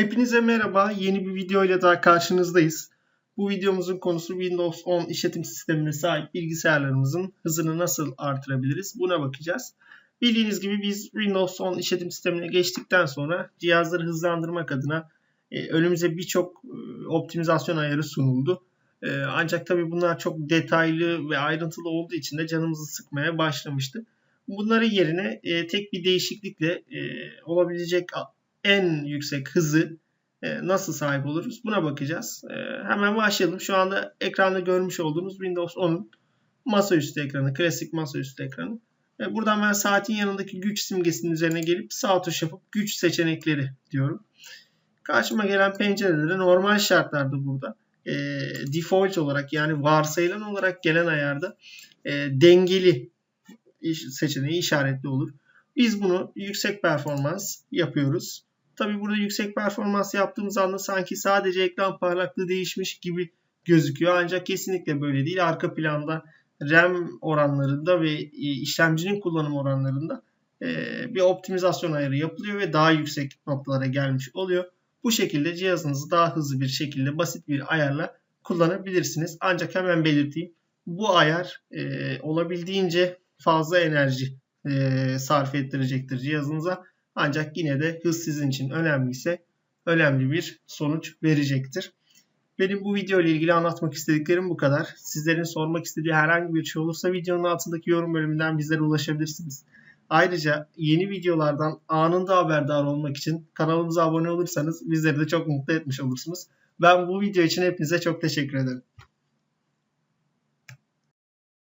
Hepinize merhaba. Yeni bir video ile daha karşınızdayız. Bu videomuzun konusu Windows 10 işletim sistemine sahip bilgisayarlarımızın hızını nasıl artırabiliriz? Buna bakacağız. Bildiğiniz gibi biz Windows 10 işletim sistemine geçtikten sonra cihazları hızlandırmak adına e, önümüze birçok e, optimizasyon ayarı sunuldu. E, ancak tabii bunlar çok detaylı ve ayrıntılı olduğu için de canımızı sıkmaya başlamıştı. Bunları yerine tek bir değişiklikle olabilecek en yüksek hızı e, nasıl sahip oluruz? Buna bakacağız. E, hemen başlayalım. Şu anda ekranda görmüş olduğunuz Windows 10'un masaüstü ekranı, klasik masaüstü ekranı. E, buradan ben saatin yanındaki güç simgesinin üzerine gelip sağ tuş yapıp güç seçenekleri diyorum. Karşıma gelen pencerelere normal şartlarda burada e, default olarak yani varsayılan olarak gelen ayarda e, dengeli seçeneği işaretli olur. Biz bunu yüksek performans yapıyoruz. Tabi burada yüksek performans yaptığımız anda sanki sadece ekran parlaklığı değişmiş gibi gözüküyor. Ancak kesinlikle böyle değil. Arka planda RAM oranlarında ve e, işlemcinin kullanım oranlarında e, bir optimizasyon ayarı yapılıyor ve daha yüksek noktalara gelmiş oluyor. Bu şekilde cihazınızı daha hızlı bir şekilde basit bir ayarla kullanabilirsiniz. Ancak hemen belirteyim. Bu ayar e, olabildiğince fazla enerji sarf ettirecektir cihazınıza. Ancak yine de hız sizin için önemliyse önemli bir sonuç verecektir. Benim bu video ile ilgili anlatmak istediklerim bu kadar. Sizlerin sormak istediği herhangi bir şey olursa videonun altındaki yorum bölümünden bizlere ulaşabilirsiniz. Ayrıca yeni videolardan anında haberdar olmak için kanalımıza abone olursanız bizleri de çok mutlu etmiş olursunuz. Ben bu video için hepinize çok teşekkür ederim.